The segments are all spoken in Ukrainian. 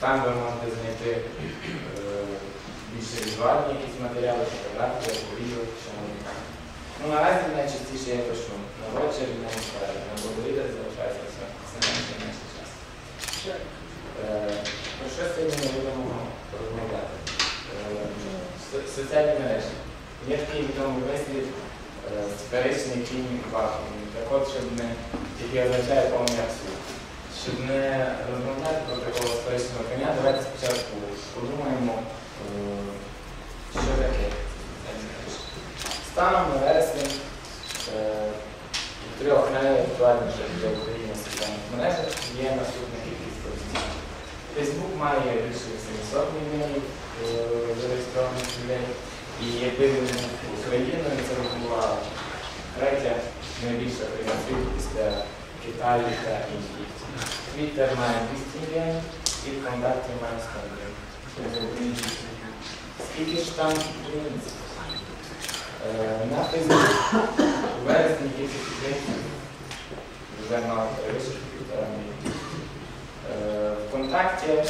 Там ви можете знайти е, більше візуальні якісь матеріали, фотографії, відео, що. Ну, наразі найчастіше я пишу на вечір, на Inspired, на блогорідах залишається все, все менше і менше часу. Е, Про що сьогодні ми будемо розмовляти? Е, Соціальні мережі. Є такий відомий вислів сферичний кінь вакуум. Так от, щоб не тільки означає повний абсурд. Щоб не розмовляти про такого сферичного коня, давайте спочатку подумаємо, е, що таке. Станом на вересень е, трьох найактуальніших для України соціальних мережах є наступна кількість користувачів. Фейсбук має більше 700 мільйонів е, зареєстрованих людей. І якби він був Україною, це була третя найбільша країна світу після Китаю та Індії. Твіттер має 200 мільйонів і ВКонтакті має 100 мільйонів. Скільки ж там українців? Е, На Фейсбук у вересні кількість українців вже мала перевищити півтора мільйона. Е, ВКонтакті е,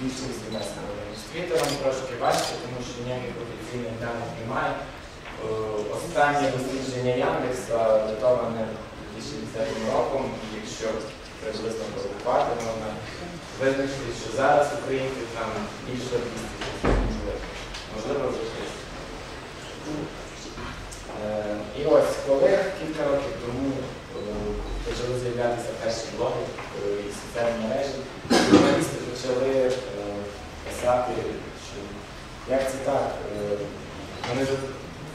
більше 18 мільйонів. З Твіттером трошки важче, тому що ніяких офіційних даних немає. Е, Останнє дослідження Яндекса датоване 2010 роком, якщо приблизно порахувати, можна визначити, що зараз українців там більше 200 тисяч, можливо, можливо вже 300. Е, І ось коли кілька років тому почали з'являтися перші блоги е, і соціальні мережі, журналісти почали е, писати, що як це так, е, вони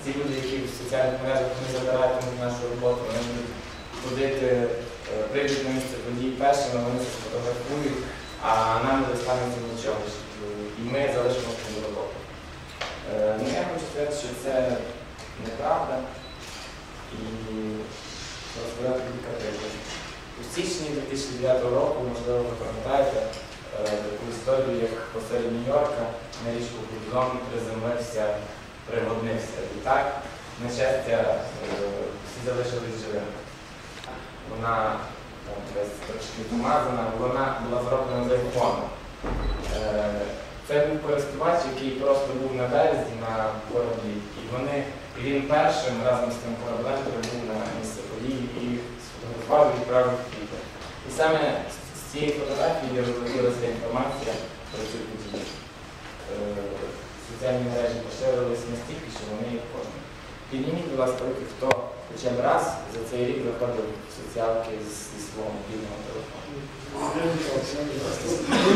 ці люди, які в соціальних мережах вони забирають нашу роботу, вони будуть ходити, е, прийдуть на місце подій першими, вони це сфотографують, а нам не достанеться нічого. І ми залишимо свою роботу. Е, Ну, я хочу сказати, що це неправда і розповідати кілька прикладів. У січні 2009 року, можливо, ви пам'ятаєте е, таку історію, як посеред Нью-Йорка на річку Гудзон приземлився, пригоднився. І так, на щастя, всі залишились живими. Вона десь трошки помазана, вона була зроблена з айфону. Е, Це був користувач, який просто був на березі на кораблі, і вони і він першим разом з тим кораблем прибув на місце події і сфотографував і відправив Твіттер. І саме з- цієї фотографії розлетілася інформація про цю подію. Е, Соціальні мережі поширилися настільки, що вони кожен. Підніміть, будь ласка, руки, хто хоча б раз за цей рік виходив соціалки зі свого мобільного телефону.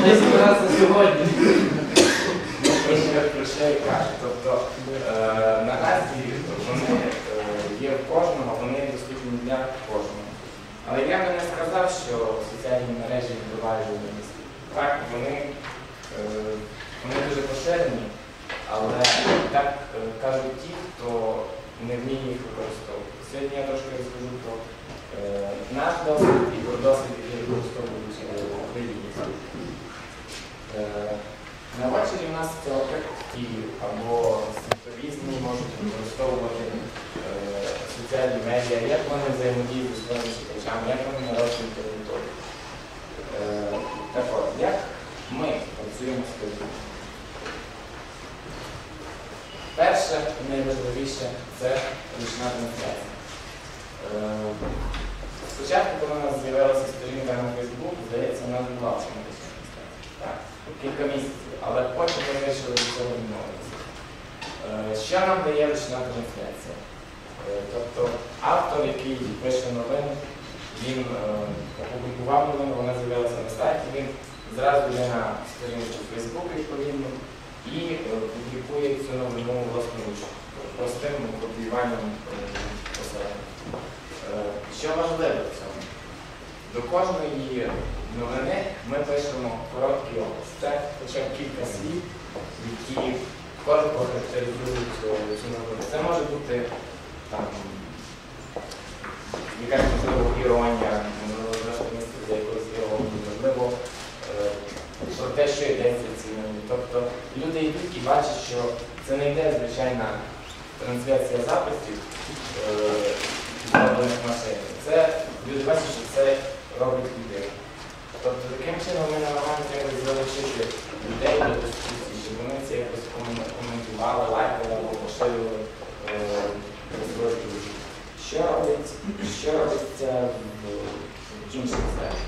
Десять разів сьогодні. Ну, про що, я кажу. Тобто е, наразі вони е, є в кожного, вони доступні для кожного. Але я би не сказав, що соціальні мережі впливають журналістів. Так, вони, е, вони дуже поширені, але так кажуть ті, хто не вміє їх використовувати. Сьогодні я трошки розкажу про е, наш досвід і про досвід, який використовують е, в Україні. Е, на вечері у нас телеприкті або різні можуть використовувати е, соціальні медіа, як вони взаємодіють зі своїми читачами, як вони народжують аудиторію. Е, так от, як ми працюємо з Фейсбуком? Перше найважливіше це ручна трансляція. Е, Спочатку, коли у нас з'явилася сторінка на Фейсбук, здається, у нас була автоматична. Так, кілька місяців, але потім ми вирішили до цього відмовитися. Е, Що нам дає ручна трансляція? Е, Тобто автор, який пише новину, він опублікував новину, вона з'явилася на сайті, він зразу йде на сторінку Facebook відповідно і е, публікує цю новину власноруч, простим копіюванням е, посередньо. Е, Що важливо в цьому? До кожної новини ми пишемо короткий опис. Це хоча б кілька слів, які коротко характеризують цю новину. Це може бути там якась можливо іронія, можливо, для якоїсь іронії, можливо, е, про те, що йдеться. Тобто люди йдуть і бачать, що це не йде звичайна трансляція записів е, зроблених машин. Це люди бачать, що це робить людина. Тобто таким чином ми намагаємося якось залучити людей до дискусії, щоб вони це якось коментували, лайкали або поширювали е, свої. Що робить, що робиться в, інших сферах?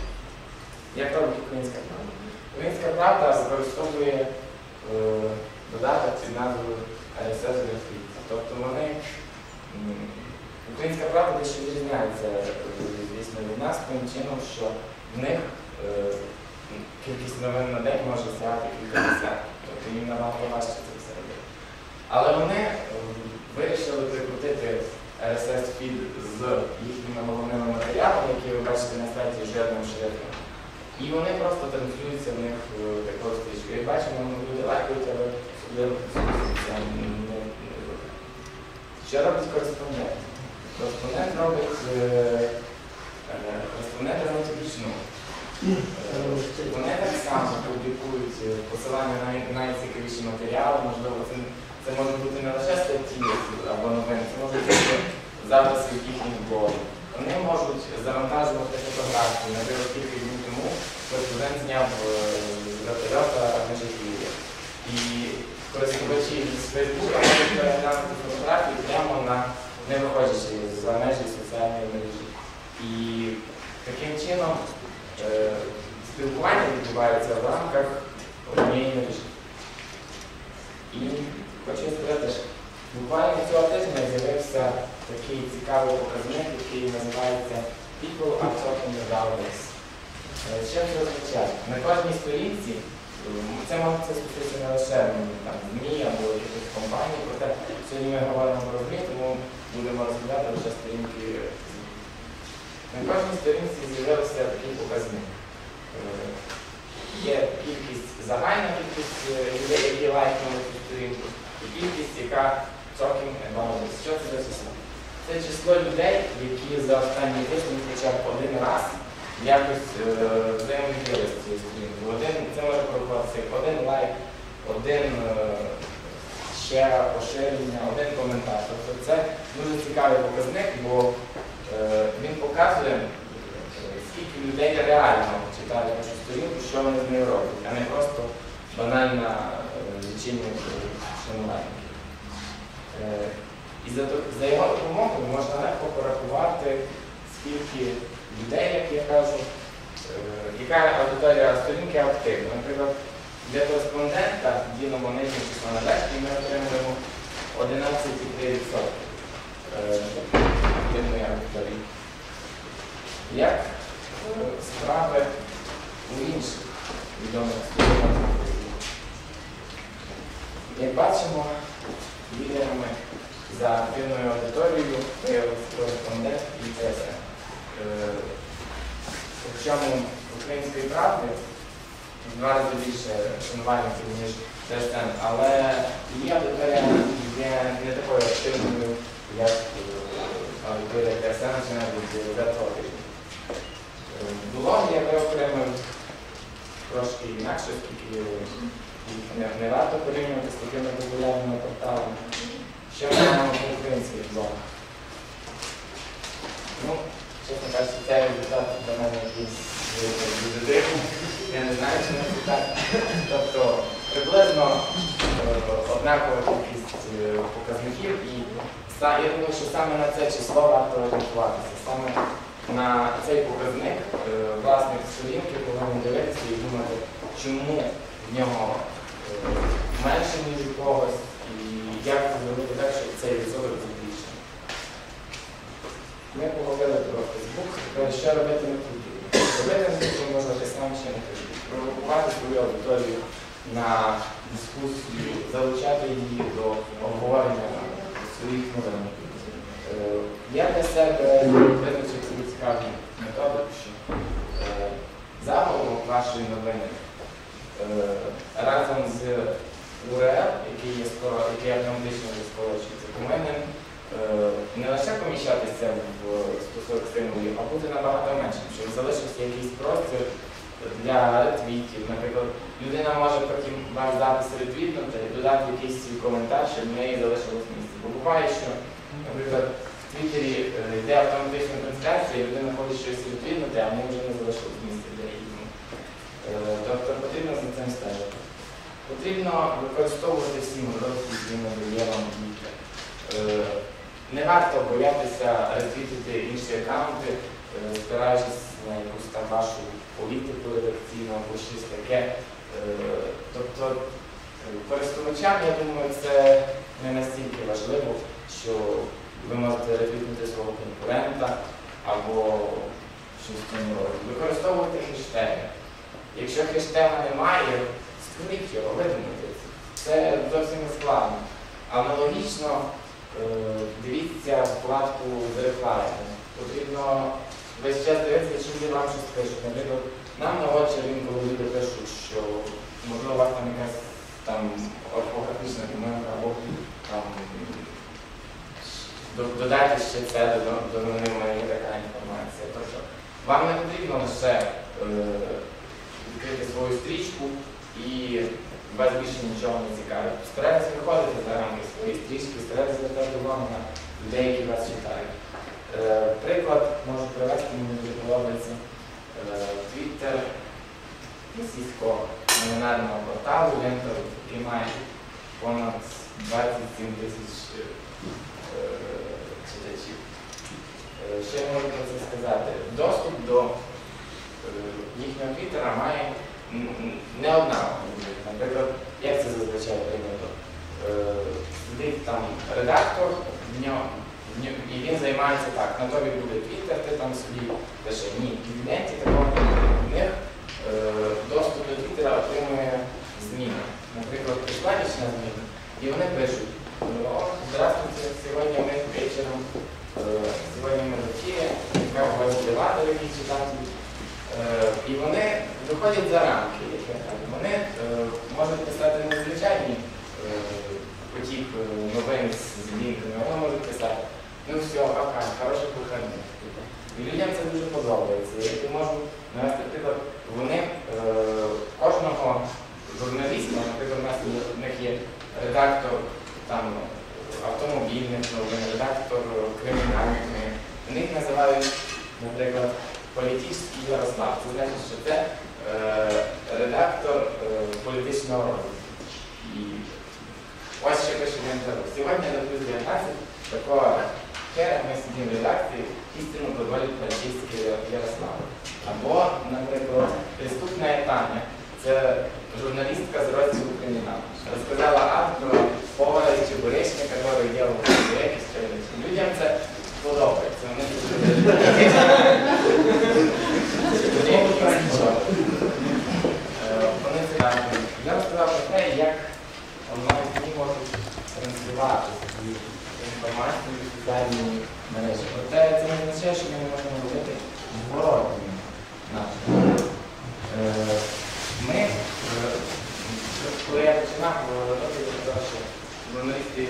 Як робить українська правда? Українська правда використовує додаток під назвою RSS Graphics. Тобто вони Українська правда дещо відрізняється, е, звісно, від нас тим чином, що в них е, кількість новин на день може сягати кілька десятків. Тобто їм набагато важче це все робити. Але вони е, вирішили прикрутити RSS фід з їхніми головними матеріалами, які ви бачите на сайті жирним шрифтом. І вони просто транслюються в них е, такою стрічкою. Як бачимо, ну, люди лайкають, але особливо не. Що робить кореспондент? Кореспондент робить е, е, кореспондент робить ручну. Е, Вони так само публікують посилання на найцікавіші матеріали, можливо, це, це може бути не лише статті або новини, це може бути записи їхніх блогів. Вони можуть завантажувати фотографії, наприклад, кілька днів тому кореспондент зняв е, вертольота на Житвір'я. І користувачі з Фейсбука можуть переглянути фотографії прямо на не виходячи з межі соціальної мережі. І таким чином е, спілкування відбувається в рамках однієї мережі. І хочу сказати, що буквально цього тижня з'явився такий цікавий показник, який називається People are talking about this. Е, Що це означає? На кожній сторінці, це може це стосується не лише там, ЗМІ або якихось компаній, проте сьогодні ми говоримо про ЗМІ, тому будемо розглядати лише сторінки ЗМІ. На кожній сторінці з'явився такий показник. Е, Є кількість, загальна кількість е, людей, які лайкнули цю сторінку, і кількість, яка talking about this. Що це за число? Це число людей, які за останні тижні хоча б один раз якось е, взаємодіяли з цією сторінкою. Один, це може порахуватися як один лайк, один е, ще поширення, один коментар. Тобто це дуже цікавий показник, бо е, він показує, скільки людей реально читають нашу сторінку, що вони з нею роблять, а не просто банальна лічильник шанування. Е, І за, за його допомогою можна легко порахувати, скільки людей, як я кажу, е, яка аудиторія сторінки активна. Наприклад, для кореспондента ділимо нижнє число на дешті, ми отримуємо 11,3% е, активної аудиторії. Як справи у інших відомих сторінках? Як бачимо, за активною аудиторією виявився кореспондент і ТСН. Е, Причому української правди два рази більше шанувальників, ніж ТСН, але її аудиторія є не такою активною, як е, аудиторія ТСН чи навіть Датові. Блог я виокремив трошки інакше, оскільки не варто порівнювати з такими популярними порталами. Ми маємо по українських? Ну, чесно кажучи, цей результат для мене якийсь дуже. Я не знаю, чи не так. Тобто приблизно е, однакова кількість е, показників і я думаю, що саме на це число варто орієнтуватися. Саме на цей показник е, власник сторінки повинен дивитися і думати, чому в нього менше, ніж у когось, як зробити так, щоб цей відсоток збільшив. Ми поговорили про Фейсбук, тепер що робити на Твіттері. Робити на Твіттері можна те саме, що на Твіттері. Провокувати свою аудиторію на дискусію, залучати її до обговорення своїх новин. Е, Я для себе визначив таку цікаву методику, що е, заголовок вашої новини е, разом з URL, який є який автоматично скорочується, повинен е, не лише поміщатися в стосунок стимулів, а бути набагато меншим, щоб залишився якийсь простір для ретвітів. Наприклад, людина може потім ваш запис ретвітнути, додати якийсь свій коментар, щоб в неї залишилось місце. Бо буває, що, наприклад, в Твіттері е, йде автоматична трансляція, і людина хоче щось ретвітнути, а неї вже не залишилось місця для її. Е, Тобто потрібно за цим стежити. Потрібно використовувати всі можливості, які надає вам Twitter. Е, Не варто боятися ретвітити інші аккаунти, е, спираючись на якусь там вашу політику редакційну або щось таке. Е, Тобто користувачам, я думаю, це не настільки важливо, що ви можете ретвітнути свого конкурента або щось в цьому роді. Використовуйте хештеги. Якщо хештега немає, створіть його, видумайте. Це зовсім не складно. Аналогічно е, дивіться вкладку з рекламою. Потрібно весь час дивитися, що люди вам щось пишуть. Наприклад, нам на очі інколи люди пишуть, що можливо у вас там якась там орфографічна помилка або там до- додайте ще це до, мене є така інформація. Тобто вам не потрібно лише е, відкрити свою стрічку і вас більше нічого не цікавить. Старайтесь виходити за рамки своєї стрічки, старайтесь звертати увагу на людей, які вас читають. Е, Приклад можу привести, мені дуже подобається. Е, Твіттер російського номінального порталу Лентор, який має понад 27 тисяч е, читачів. Е, я можу про це сказати? Доступ до е, їхнього твіттера має не одна. Наприклад, як це зазвичай прийнято? Е, Сидить там редактор, в нього, і він займається так, на тобі буде твіттер, ти там собі пише ні. В ленті такого. В них е, доступ до твіттера отримує зміна. Наприклад, прийшла нічна зміна, і вони пишуть, о, здравствуйте, сьогодні ми вечором, е, сьогодні ми в яка у вас дела, дорогі читателі. І вони виходять за рамки. Вони е, можуть писати незвичайні е, потік е, новин з лінками, вони можуть писати, ну все, пока, хороших вихідних. І людям це дуже подобається. Я можу навести приклад, вони кожного журналіста, наприклад, у нас в них є редактор автомобільних новин, редактор кримінальних новин. У них називають, наприклад, політичний Ярослав. Це значить, що це редактор е, політичного. І ось що пише Гентеру. Сьогодні на плюс 19 такого хера ми сидимо в редакції, істину доводить політичний Ярослав. Або, наприклад, преступна Таня. Це журналістка з розділу кримінал. Розказала акт про повара і чебуречника, який чебуреки з чебуречним. Людям це подобається. Вони це Е, Вони це кажуть. Я розказав про те, як онлайн ЗМІ можуть транслювати свою інформацію в соціальні мережі. Проте це не означає, що ми не можемо робити зворотні напрямки. Е, Ми, е, коли я починав робити, я казав, що журналісти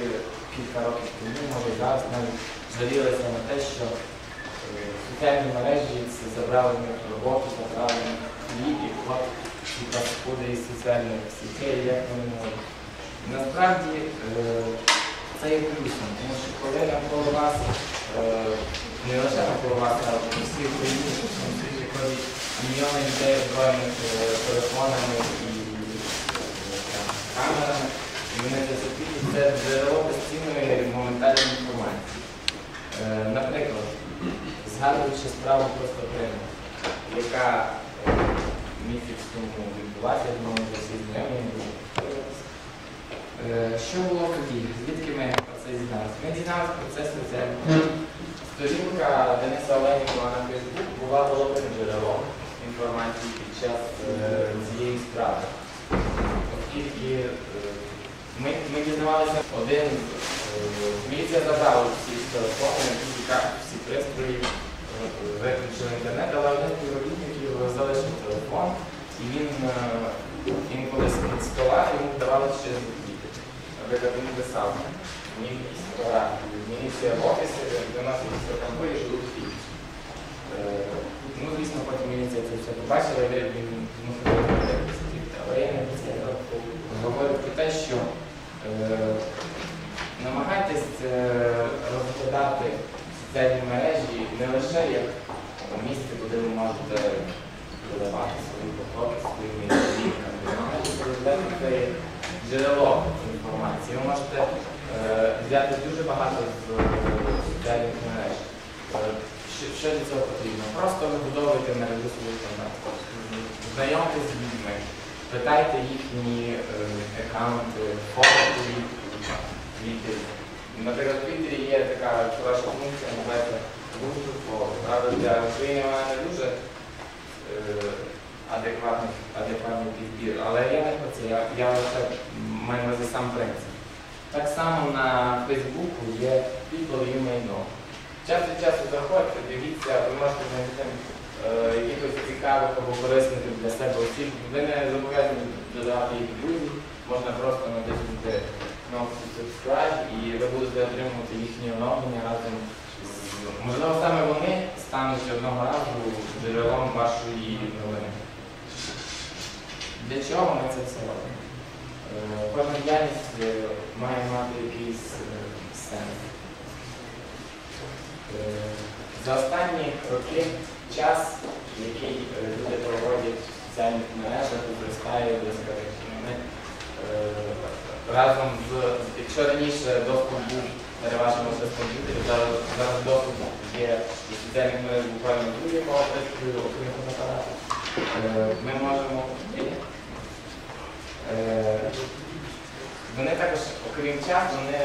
кілька років тому, може і зараз навіть жалілися на те, що е, соціальні мережі це забрали в них роботу, забрали в них хліб, і от ці паскуди із соціальних сітей, як вони можуть. Насправді е, це є плюсом, тому що коли навколо вас, е, не лише навколо вас, а в усій Україні, в усьому світі ходять мільйони людей озброєних е, телефонами і е, камерами, і вони це запітять, це джерело постійної моментальної інформації. Е, Наприклад, згадуючи справу про Стоприну, яка місяць тому відбулася, я думаю, що всі знайомі. Що було тоді? Звідки ми про це дізналися? Ми дізналися про це соціально. Сторінка Дениса Оленікова на Фейсбук була головним джерелом інформації під час е, цієї справи. Оскільки е, ми, дізнавалися один, е, міліція забрала всі телефони, всі пристрої, е, виключили інтернет, але один з співробітників залишив телефон, і він, е, він колись під стола йому вдавалося ще звідти. Наприклад, він писав, мені якісь фотографії, мені всі офіси, до нас якісь фотографії живуть фільм. Ну, звісно, потім міліція це все побачила, і він мусив сидіти. Але я не це говорю про те, що е, намагайтесь е, розглядати соціальні мережі не лише як місце, куди ви можете додавати свої потоки, своїми лінками. Намагайтеся розглядати це як джерело інформації. Ви можете е, взяти дуже багато з соціальних мереж. Що, для цього потрібно? Просто вибудовуйте мережу своїх контактів. Знайомтесь з людьми, питайте їхні е, аккаунти, фото від Наприклад, в Твіттері є така хороша функція, називається to Follow. Правда, для України вона не дуже е, адекватний, підбір, але я не про це, я, лише маю на сам принцип. Так само на Фейсбуку є people you may know. Час від часу заходьте, дивіться, ви можете знайти е, якихось цікавих або корисних для себе осіб. Ви не зобов'язані додавати їх друзів, можна просто натиснути кнопку subscribe і ви будете отримувати їхні оновлення разом можливо саме вони стануть одного разу джерелом вашої новини. Для чого ми це все робимо? Е, Кожна діяльність е, має мати якийсь сенс. За останні роки час, який е, люди проводять в соціальних мережах, зростає безперечно. Ми е, разом з, якщо раніше доступ був переважно з комп'ютерів, зараз, доступ є до соціальних мереж буквально будь-якого пристрою, окрім фотоапарату. Е, Ми можемо. Вони також, окрім часу, вони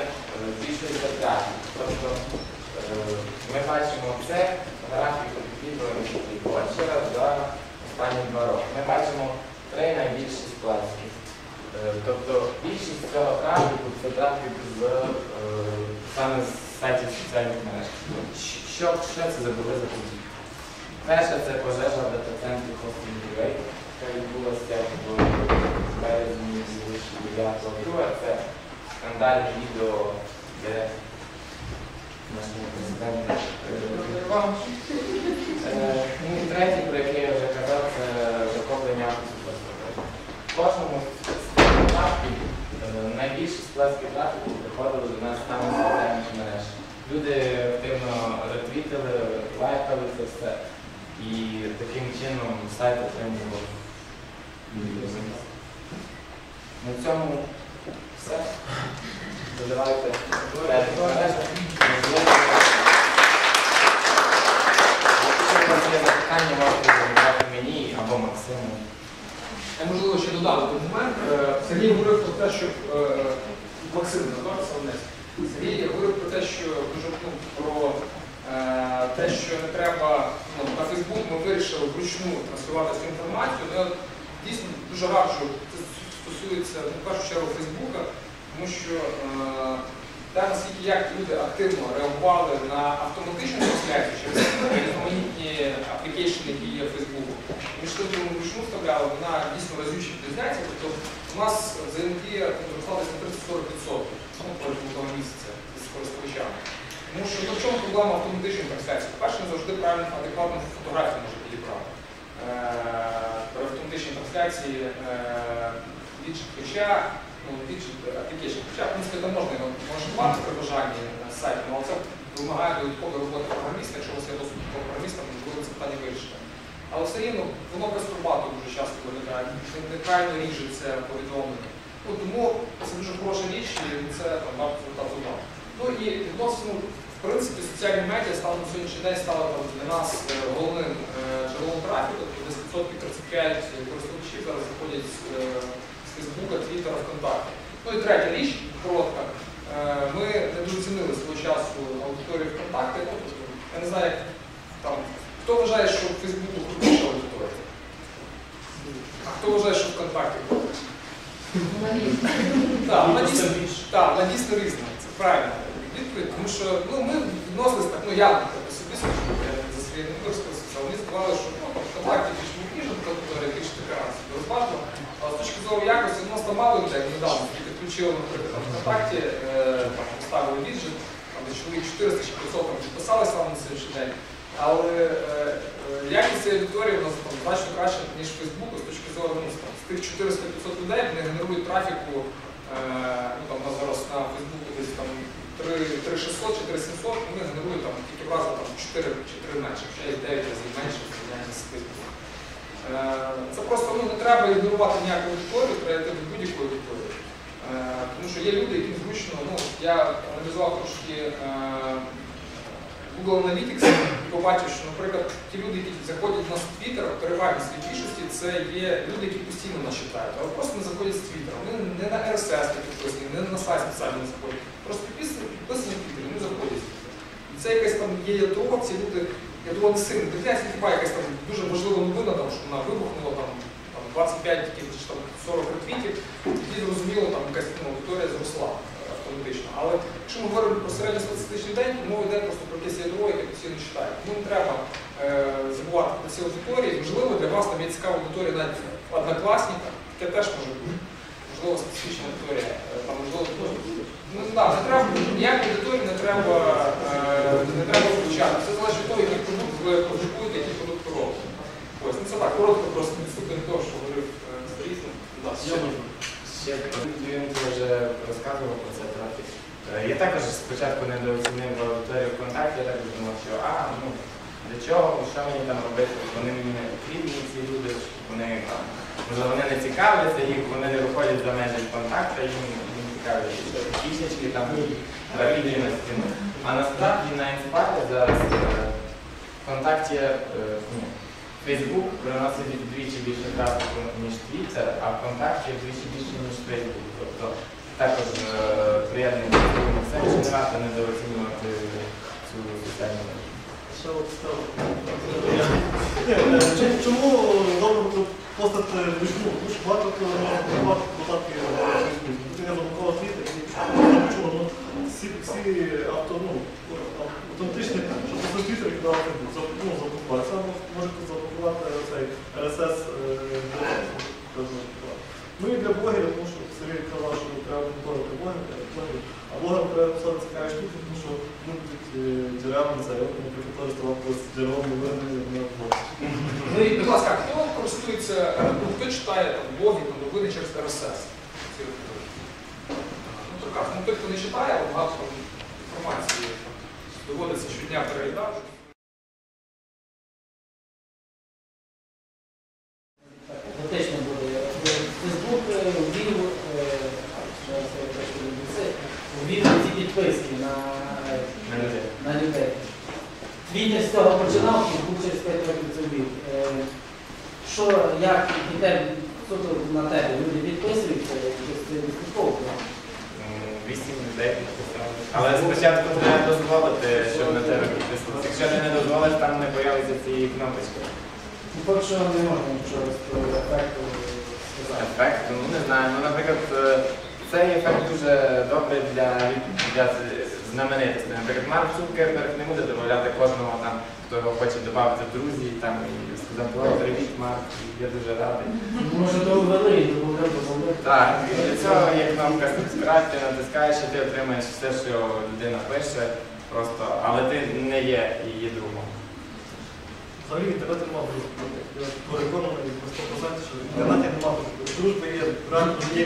збільшують витрати. Тобто ми бачимо це фотографії відео от за останні два роки. Ми бачимо три найбільші сплески. Е, Тобто більшість цього трафіку це трафік з е, саме з сайтів соціальних мереж. Що, що це за були за події? Перше це пожежа в дата-центрі Hosting UA, яка відбулася в березні 2009 Друге це скандальне відео, де нашого президента прокоментував. Е, Ну і третє, про яке я вже казав, це захоплення Президента. В кожному е, найбільші сплески трафіку приходили до нас саме з соціальних мереж. Люди активно ретвітили, лайкали це все. І таким чином сайт отримував. На цьому все. Додавайте. Можливо ще додав один момент. Е, Сергій говорив про те, що е, Максим Назар Савнець. Сергій говорив про те, що дуже ну, про е, те, що не треба ну, на Фейсбук ми вирішили вручну транслювати цю інформацію. Ну, дійсно дуже раджу, це стосується в першу чергу Фейсбука, тому що е, наскільки як люди активно реагували на автоматичну трансляцію через різноманітні аплікейшни, які є в Фейсбуку. Між тим, коли вручну вставляли, вона дійсно разюче відрізняється. Тобто у нас взаємодія зросла на 30-40% ну, протягом місяця з користувачами. Тому що в чому проблема автоматичної трансляції? По-перше, не завжди правильно адекватну фотографію може підібрати. Е, При автоматичній трансляції е, віджит хоча, application, хоча, в принципі, там можна його налаштувати при бажанні на сайті, але це вимагає додаткової роботи програміста, якщо у вас є доступ до програміста, можливо це питання вирішити. Але все рівно воно без турбату дуже часто виглядає, не- неправильно ріжеться повідомлення. Ну, тому це дуже хороша річ, і це там варто звертати увагу. Ну і відносно, в принципі, соціальні медіа стали на сьогоднішній день стали там, для нас е, головним е, джерелом трафіку, тобто десь 35 користувачів зараз заходять е, Фейсбука, Твіттера, ВКонтакті. Ну і третя річ, коротка. Е, Ми недооцінили свого часу аудиторію ВКонтакті. Ну, тобто, я не знаю, як там Хто вважає, що в Фейсбуку крутіша аудиторія? А хто вважає, що ВКонтакті крутіша? Так, вона дійсно, різна, це правильно відповідь, тому що ну, ми відносились так, ну я за своє не використався, але мені здавалося, що ну, там ВКонтакті більш ніжна, тобто більш така розважна. Але з точки зору мало людей недавно підключили, наприклад, там ВКонтакті, е, поставили віджит, там де чоловік 400 чи 500 там підписалися на сьогоднішній день. Але е, е, якість цієї аудиторії у нас там значно краще, ніж Фейсбуку, з точки зору ну, там, з тих 400-500 людей вони генерують трафіку, е, ну там у нас зараз на Фейсбуку десь там 3600 чи 3700, вони генерують там тільки в рази там 4 чи 3 менше, ще є 9 разів менше в з Фейсбуком. Е, Це просто ну, не треба ігнорувати ніяку аудиторію, треба до будь-якої аудиторії. Е, Тому що є люди, яким зручно, ну, я аналізував трошки е, Google Analytics і побачив, що, наприклад, ті люди, які заходять в нас в Twitter, в переважній своїй більшості, це є люди, які постійно нас читають, але просто не заходять з Twitter. Вони не на RSS не підписані, не на сайт спеціально не заходять. Просто підписані, в Twitter, вони заходять. І це якась там є ядро, ці люди, я думаю, не сильно. Дивляться, хіба якась там дуже важлива новина, там, що вона вибухнула там, там 25 чи там 40 ретвітів, тоді зрозуміло, там якась ну, аудиторія зросла е, автоматично. Але якщо ми говоримо про середньостатистичний день, то мова йде просто про якесь ядро, яке постійно читає. Тому не треба е, забувати про ці аудиторії. Можливо, для вас там є цікава аудиторія навіть однокласника, таке теж може бути. Можливо, специфічна аудиторія. е, Там, можливо, ну, да, не треба, ніякі аудиторії не треба, е, не треба включати. Все залежить від того, ви продукуєте, продукт ви робите. Ось, ну це так, коротко просто відступимо до того, що говорив е, Старіс. Да, ще можна. Ще вже розказував про це трохи. Е, Я також спочатку недооцінив аудиторію ВКонтакті, я так думав, що а, ну, для чого, що мені там робити, вони мені не потрібні, ці люди, вони там, може вони не цікавляться, їх, вони не виходять за межі контакту, їм не цікаві тисячки, там, графіті на стіну. А насправді на інспарі зараз е, ВКонтакті, е, ні, Фейсбук приносить вдвічі більше трафіку, ніж Twitter, а ВКонтакті вдвічі більше, ніж Фейсбук. Тобто також е, цього сенсі не варто недооцінювати цю соціальну мережу. Ще от стало. Ні, е, чи- Чому добре постати? Тому що багато хто може купувати посадки в Фейсбуці. Тут я заблокував твіт, і чому? Ну, всі авто, ну, автоматичні, щоб просто твіттер віддав Ну, заблокувати. Саме можете заблокувати цей RSS е. Ну і для блогерів, тому що Сергій казав, що треба моніторити блогерів. А блогерам треба писати цікаві штуки, тому що вони будуть е, джерелами це. Наприклад, теж колись джерелом новини на блогі. Ну і, будь ласка, хто користується, е, ну, хто читає там, блоги, там, новини через RSS? Ці аудиторії? Ну, прекрасно. Ну, той, хто не читає, багато щодня переглядати. Фактично буде. Фейсбук ввів, я ввів ці підписки на, людей. Твіттер з цього починав, Фейсбук через 5 років це ввів. Е, Що, як і суто на тебе, люди підписуються, якось це відслідковує. Вісім людей підписали. Але спочатку треба дозволити, щоб на тебе підписувалися. Якщо ти не дозволиш, там не появиться цієї кнопочки. Ну, Поки що не можна нічого з ефекту сказати. Ефект, ну не знаю. Ну, наприклад, е, цей ефект дуже добрий для, для знаменитостей. Наприклад, Марк Цукерберг не буде додавати кожного там, хто його хоче додати в друзі там, і сказати, о, привіт, Марк, я дуже радий. Може, то ввели і добавляв, добавляв. Так, і для цього є кнопка subscribe, ти натискаєш і ти отримаєш все, що людина пише, просто, але ти не є її другом. Взагалі інтернету немає дружби. Я переконаний на 100%, що в інтернеті немає дружби. Дружби є реально є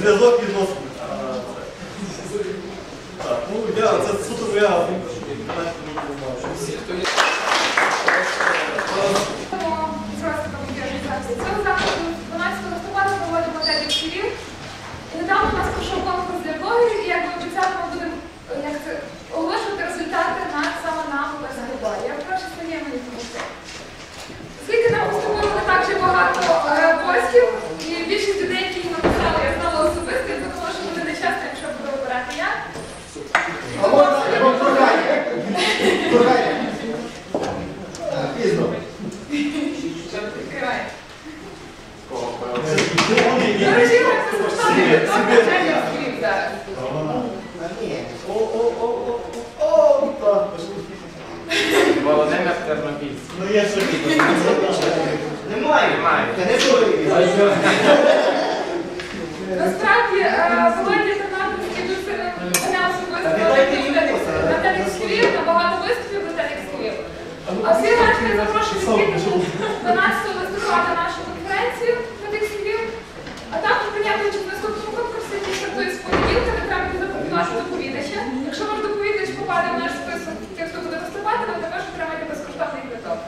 зв'язок відносин. а це- Так, ну я, це суто моя думка, що Дорожі, Немає, немає. Насправді, е, Володя Тернопіль дуже мене особисто Наталік Сквір, на багато. А всі наші запрошені 12 листопада нашу конференцію. наш список тих, хто буде виступати, ви також отримати безкоштовний квиток.